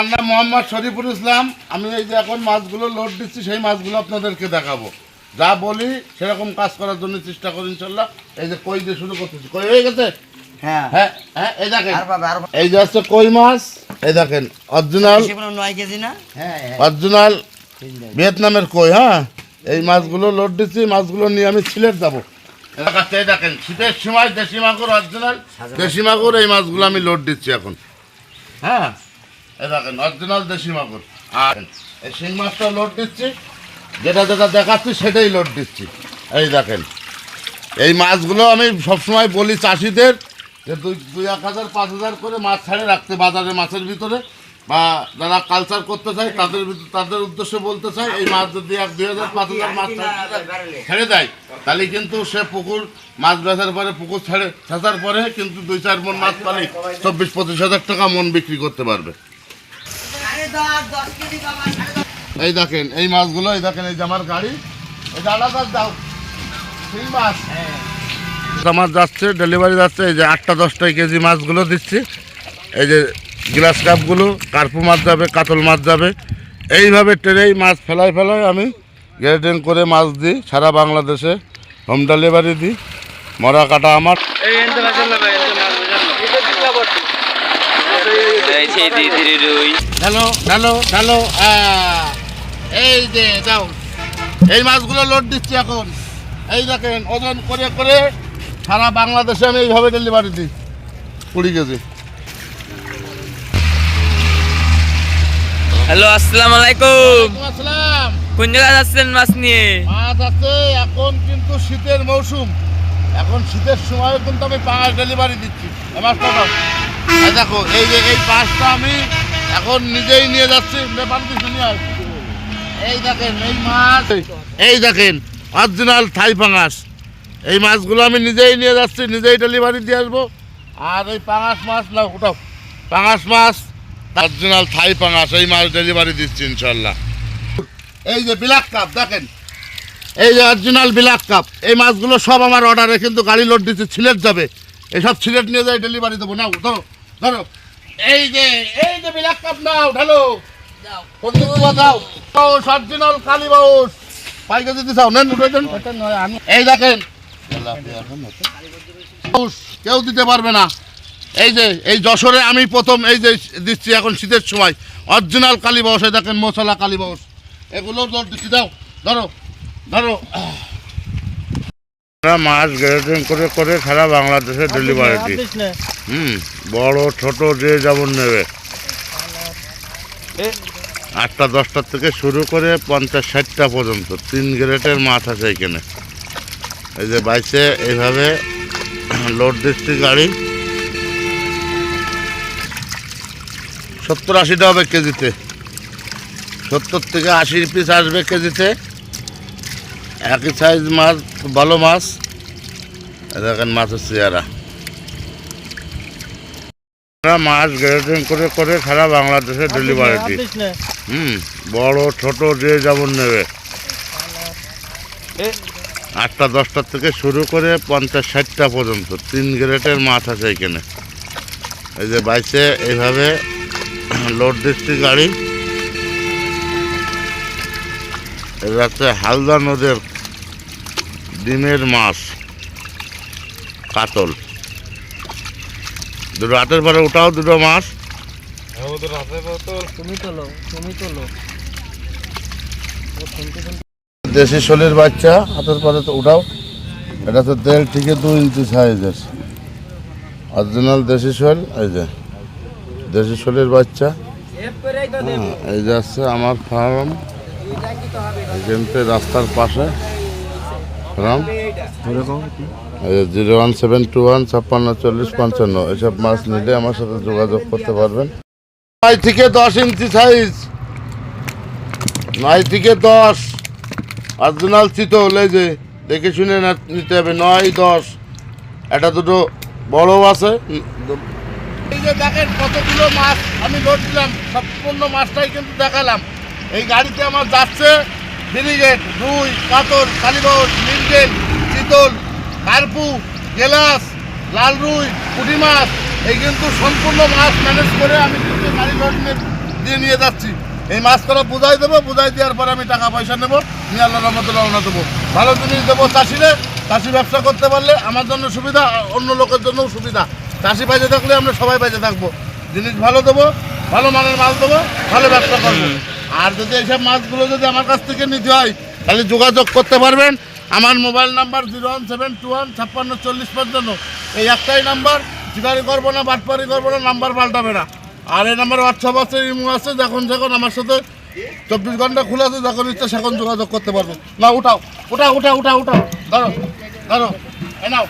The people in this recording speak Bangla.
আমার নাম মোহাম্মদ শরীফুল ইসলাম আমি এই যে এখন মাছগুলো লোড দিচ্ছি সেই মাছগুলো আপনাদেরকে দেখাবো। যা বলি সেরকম কাজ করার জন্য চেষ্টা করি ইনশাল্লাহ। এই যে কই দিয়ে শুরু করতেছি। কই হয়ে গেছে? হ্যাঁ। হ্যাঁ হ্যাঁ এই দেখেন। এই যে হচ্ছে কই মাছ? এই দেখেন অরিজিনাল। নয় কেজি না? হ্যাঁ হ্যাঁ। অরিজিনাল ভিয়েতনামের কই হ্যাঁ? এই মাছগুলো লোড দিচ্ছি মাছগুলো নিয়ে আমি সিলেট যাব। এই দেখেন শীতের সময় দেশি মাগুর অরিজিনাল। দেশি মাগুর এই মাছগুলো আমি লোড দিচ্ছি এখন। হ্যাঁ? এই দেখেন অরিজিনাল দেশি মাগুর। আর এই শিং মাছটা লোড দিচ্ছি। যেটা যেটা দেখাচ্ছি, সেটাই লোড দিচ্ছি। এই দেখেন, এই মাছগুলো আমি সবসময় বলি চাষিদের যে দুই দুই এক হাজার, পাঁচ হাজার করে মাছ ছাড়ে রাখতে বাজারে মাছের ভিতরে। বা যারা কালচার করতে চায়, তাদের ভিতর তাদের উদ্দেশ্যে বলতে চাই এই মাছ যদি এক, দুই হাজার, পাঁচ হাজার মাছ ছেড়ে দেয়, তাহলে কিন্তু সে পুকুর মাছ বেচার পরে, পুকুর ছেড়ে, ছেঁচার পরে কিন্তু দুই, চার মন মাছ পালে চব্বিশ, পঁচিশ হাজার টাকা মন বিক্রি করতে পারবে। এই দেখেন, এই মাছগুলো, এই দেখেন, এই যে আমার গাড়ি। গাড়াটা দাও। মাছ আমার যাচ্ছে ডেলিভারি যাচ্ছে, এই যে আটটা দশটা কেজি মাছগুলো দিচ্ছি। এই যে গ্লাস কাপগুলো, কার্পু মাছ যাবে, কাতল মাছ যাবে। এইভাবে ট্রেনেই মাছ ফেলায় ফেলায় আমি গ্রেডিং করে মাছ দিই, সারা বাংলাদেশে। হোম ডেলিভারি দিই। মরা কাটা আমার। ধীরে ধীরে রুই এই যে যাও। এই মাছগুলো লোড দিচ্ছি এখন। এই দেখেন ওজন করে করে সারা বাংলাদেশে আমি এইভাবে ডেলিভারি দিই কুড়ি কেজি। হ্যালো আসসালামু আলাইকুম আসসালাম। কোন জায়গায় যাচ্ছেন মাছ নিয়ে? মাছ আছে এখন কিন্তু শীতের মৌসুম। এখন শীতের সময় কিন্তু আমি পাঁচ ডেলিভারি দিচ্ছি। এই দেখো, এই যে, এই পাঁচটা আমি এখন নিজেই নিয়ে যাচ্ছি। নেপাল কিছু নিয়ে। এই দেখেন, এই মাছ, এই দেখেন অরিজিনাল থাই পাঙাশ। এই মাছগুলো আমি নিজেই নিয়ে যাচ্ছি, নিজেই ডেলিভারি দিয়ে আসব। আর এই পাঙাশ মাছ না ওটাও পাঙাশ মাছ অরিজিনাল থাই পাঙাশ, এই মাছ ডেলিভারি দিচ্ছি ইনশাল্লাহ এই যে বিলাক কাপ দেখেন। এই যে অরিজিনাল বিলাক কাপ এই মাছগুলো সব আমার অর্ডারে কিন্তু গাড়ি লোড দিচ্ছে, সিলেট যাবে। এসব সিলেট নিয়ে যাই ডেলিভারি দেবো। না ধরো ধরো। এই যে এই যে বিলাক কাপ নাও ঢালো। পঞ্চাশ দাও। বাউস অরিজিনাল কালী বাউস। পাইকে যদি চাও নেন উঠে দেন এই দেখেন। কেউ দিতে পারবে না। এই যে এই যশোরে আমি প্রথম এই যে দিচ্ছি এখন শীতের সময়। অরিজিনাল কালী বাউস এই দেখেন মশলা কালী বাউস। এগুলো দিচ্ছি দাও। ধরো ধরো। মাছ গ্রেডিং করে করে সারা বাংলাদেশে ডেলিভারি দিই হুম বড় ছোট যে যেমন নেবে। আটটা দশটার থেকে শুরু করে পঞ্চাশ ষাটটা পর্যন্ত। তিন গ্রেডের মাছ আছে এখানে। এই যে বাইসে এইভাবে লোড দিচ্ছি গাড়ি। সত্তর আশিটা হবে কেজিতে। সত্তর থেকে আশি পিস আসবে কেজিতে। একই সাইজ মাছ ভালো মাছ। দেখেন মাছের চেয়ারা আমরা মাছ গ্রেডিং করে করে সারা বাংলাদেশে ডেলিভারি হুম বড় ছোট যে যেমন নেবে। আটটা দশটা থেকে শুরু করে পঞ্চাশ ষাটটা পর্যন্ত। তিন গ্রেডের মাছ আছে এখানে। এই যে বাইসে এইভাবে লোড দিচ্ছি গাড়ি। এটা হচ্ছে হালদা নদের ডিমের মাছ কাতল। দুটো হাতের পরে ওটাও দুটো মাছ। তুমি তোলো তুমি তোলো দেশি শোলের বাচ্চা হাতের পরে তো ওটাও। এটা তো দেড় থেকে দু ইঞ্চি সাইজের অরিজিনাল দেশি শোল এই যে দেশি শোলের বাচ্চা। হ্যাঁ, এই যে আছে আমার ফার্ম থেকে রাস্তার পাশে। Farm zero one seven two one ছাপ্পান্ন চল্লিশ পঞ্চান্ন, এসব মাছ নিলে আমার সাথে যোগাযোগ করতে পারবেন। নয় থেকে দশ ইঞ্চি সাইজ নয় থেকে দশ। অরিজিনাল চিতল, এই যে দেখে শুনে নিতে হবে। নয়, দশ। এটা দুটো বড় আছে। দেখেন কতগুলো মাছ আমি দিলাম সম্পূর্ণ মাছটাই কিন্তু দেখালাম। এই গাড়িতে আমার যাচ্ছে ব্রিগেড, রুই, কাতল কালীবাউস মিরগেল চিতল, কার্পু, গেলাস, লাল রুই, পুঁটি মাছ, এই কিন্তু সম্পূর্ণ মাছ ম্যানেজ করে আমি কিন্তু গাড়ি নিয়ে দিয়ে নিয়ে যাচ্ছি। এই মাছ করা বুঝাই দেবো, বুঝাই দেওয়ার পরে আমি টাকা পয়সা নেব, নিয়ে আল্লাহ রহমতুল রওনা দেবো। ভালো জিনিস দেবো চাষিরে, চাষি ব্যবসা করতে পারলে আমার জন্য সুবিধা, অন্য লোকের জন্যও সুবিধা। চাষি বাইরে থাকলে আমরা সবাই বাইরে থাকব। জিনিস ভালো দেবো, ভালো মানের মাছ দেবো, ভালো ব্যবসা করব। আর যদি এইসব মাছগুলো যদি আমার কাছ থেকে নিতে হয়, তাহলে যোগাযোগ করতে পারবেন। আমার mobile number zero one seven two one ছাপ্পান্ন চল্লিশ পঞ্চান্ন। এই একটাই নাম্বার। চিকারি করব না, বাটপারি করব না, নাম্বার পাল্টাবে না। আর এই নাম্বার হোয়াটসঅ্যাপ আছে, ইমো আছে, যখন যখন আমার সাথে চব্বিশ ঘণ্টা খোলা আছে, যখন ইচ্ছা সেখন যোগাযোগ করতে পারব। না, উঠাও উঠাও উঠাও উঠাও উঠাও। ধরো ধরো এ নাও।